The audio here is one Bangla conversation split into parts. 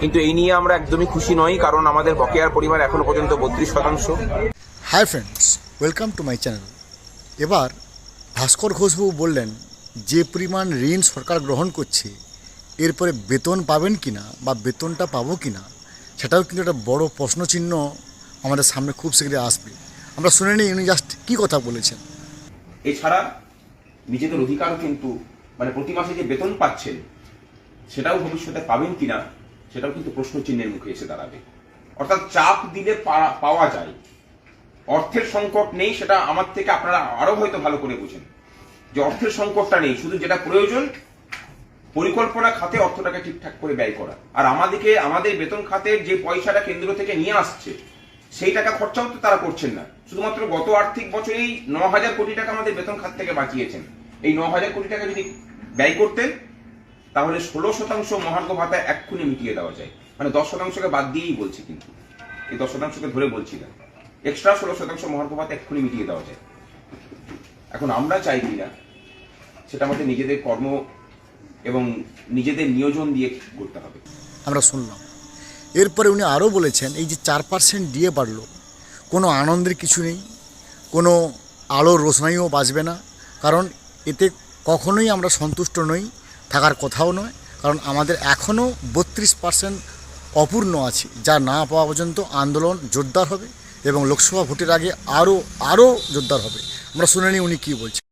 কিন্তু এই নিয়ে আমরা একদমই খুশি নই কারণ আমাদের বকেয়ার পরিমাণ এখনও পর্যন্ত বত্রিশ শতাংশ। Hi friends welcome to my channel এবার ভাস্কর ঘোষবাবু বললেন যে পরিমাণ ঋণ সরকার গ্রহণ করছে এরপরে বেতন পাবেন কি না বা বেতনটা পাবো কি না সেটাও কিন্তু একটা বড় প্রশ্নচিহ্ন আমাদের সামনে খুব শীঘ্রই আসবে। আমরা শুনে নিই উনি জাস্ট কী কথা বলেছেন। এছাড়া নিজেদের অধিকারও কিন্তু মানে প্রতি মাসে যে বেতন পাচ্ছেন সেটাও ভবিষ্যতে পাবেন কিনা সেটাও কিন্তু প্রশ্ন চিহ্নের মুখে এসে দাঁড়াবে। অর্থাৎ চাপ দিলে পাওয়া যায়। অর্থের সংকট নেই সেটা আমার থেকে আপনারা আরও হয়তো ভালো করে বুঝেন। যে অর্থের সংকটটা নেই, শুধু যেটা প্রয়োজন, পরিকল্পনা খাতে অর্থটাকে ঠিকঠাক করে ব্যয় করা। আর আমাদেরকে, আমাদের বেতন খাতের যে পয়সাটা কেন্দ্র থেকে নিয়ে আসছে, সেই টাকা খরচাও তো তারা করছেন না। শুধুমাত্র গত আর্থিক বছরেই ন হাজার কোটি টাকা আমাদের বেতন খাত থেকে বাঁচিয়েছেন। এই ন হাজার কোটি টাকা যদি ব্যয় করতেন তাহলে ষোলো শতাংশ মহার্ঘ ভাতা এক্ষুনি মিটিয়ে দেওয়া যায়। মানে দশ শতাংশকে বাদ দিয়েই বলছি কিন্তু। এই দশ শতাংশকে ধরে বলছি না। এক্সট্রা ষোলো শতাংশ মহার্ঘ ভাতা এক্ষুনি মিটিয়ে দেওয়া যায়। এখন আমরা চাই কিনা, সেটা আমাদের নিজেদের কর্ম এবং নিজেদের নিয়োজন দিয়ে করতে হবে। আমরা শুনলাম। এরপরে উনি আরও বলেছেন, এই যে চার পার্সেন্ট দিয়ে বাড়লো, কোনো আনন্দের কিছু নেই, কোনো আলোর রোশনাইও বাঁচবে না, কারণ এতে কখনোই আমরা সন্তুষ্ট নই। থাকার কথাও নয়, কারণ আমাদের এখনও বত্রিশ পার্সেন্ট অপূর্ণ আছে, যা না পাওয়া পর্যন্ত আন্দোলন জোরদার হবে এবং লোকসভা ভোটের আগে আরও আরও জোরদার হবে। আমরা শুনে নিই উনি কী বলছেন।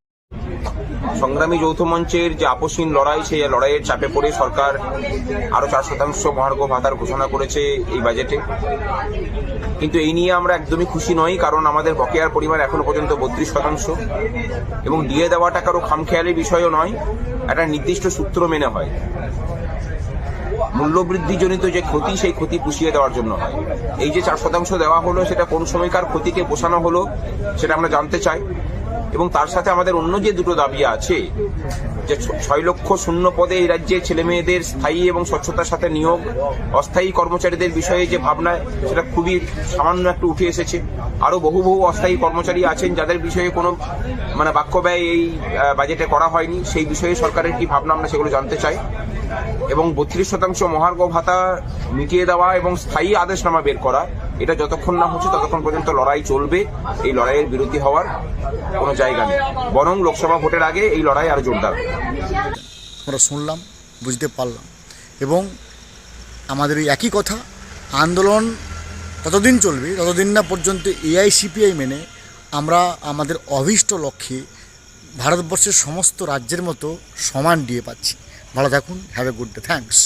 সংগ্রামী যৌথ মঞ্চের যে আপসীন লড়াই, সেই লড়াইয়ের চাপে পড়ে সরকার আরও চার শতাংশ মহার্ঘ ভাতার ঘোষণা করেছে এই বাজেটে। কিন্তু এই নিয়ে আমরা একদমই খুশি নই, কারণ আমাদের বকেয়ার পরিমাণ এখনও পর্যন্ত বত্রিশ শতাংশ। এবং দিয়ে দেওয়াটা টাকারও খামখেয়ালি বিষয়ও নয়, একটা নির্দিষ্ট সূত্র মেনে হয়। মূল্যবৃদ্ধিজনিত যে ক্ষতি, সেই ক্ষতি পুষিয়ে দেওয়ার জন্য হয়। এই যে চার শতাংশ দেওয়া হলো, সেটা কোন সময়কার ক্ষতিকে পোষানো হলো, সেটা আমরা জানতে চাই। এবং তার সাথে আমাদের অন্য যে দুটো দাবি আছে যে ছয় লক্ষ শূন্য পদে এই রাজ্যে ছেলে মেয়েদের স্থায়ী এবং স্বচ্ছতার সাথে নিয়োগ, অস্থায়ী কর্মচারীদের বিষয়ে যে ভাবনা, সেটা খুবই সামান্য একটু উঠে এসেছে। আরও বহু বহু অস্থায়ী কর্মচারী আছেন যাদের বিষয়ে কোনো মানে বাক্য ব্যয় এই বাজেটে করা হয়নি। সেই বিষয়ে সরকারের কি ভাবনা, আমরা সেগুলো জানতে চাই। এবং বত্রিশ শতাংশ মহার্ঘ ভাতা মিটিয়ে দেওয়া এবং স্থায়ী আদেশনামা বের করা, এটা যতক্ষণ না হচ্ছে ততক্ষণ পর্যন্ত লড়াই চলবে, এই লড়াইয়ের বিরোধী হওয়ার কোনো জায়গা নেই। বরং লোকসভা ভোটের আগে এই লড়াই আরও জোরদার। আমরা শুনলাম, বুঝতে পারলাম। এবং আমাদের ওই একই কথা, আন্দোলন ততদিন চলবে, ততদিন না পর্যন্ত এআইসিপিআই মেনে আমরা আমাদের অভীষ্ট লক্ষ্যে ভারতবর্ষের সমস্ত রাজ্যের মতো সমান দিয়ে পাচ্ছি। ভালো থাকুন have a good day thanks